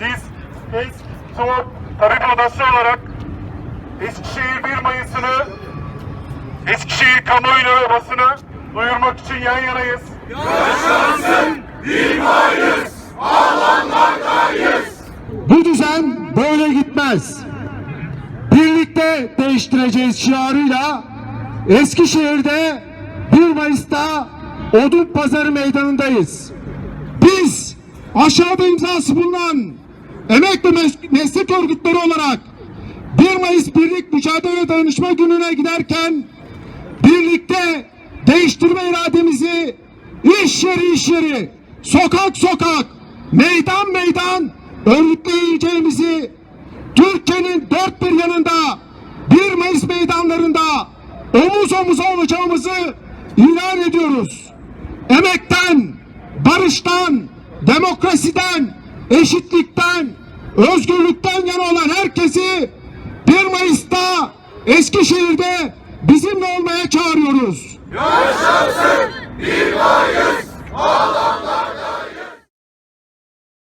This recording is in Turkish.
Biz, biz Soğuk Tabip Odası olarak Eskişehir 1 Mayıs'ını Eskişehir kamuoyuna ve basını duyurmak için yan yanayız. Bu düzen böyle gitmez. Birlikte değiştireceğiz şiarıyla Eskişehir'de 1 Mayıs'ta Odun Pazarı Meydanı'ndayız. Biz aşağıda imzası bulunan emek ve mes- meslek örgütleri olarak 1 Mayıs Birlik Mücadele ve Dayanışma Günü'ne giderken birlikte değiştirme irademizi iş yeri iş yeri, sokak sokak, meydan meydan örgütleyeceğimizi Türkiye'nin dört bir yanında 1 Mayıs meydanlarında omuz omuza olacağımızı ilan ediyoruz. Emekten, barıştan, demokrasiden, eşitlikten, özgürlükten yana olan herkesi 1 Mayıs'ta Eskişehir'de bizimle olmaya çağırıyoruz. Bir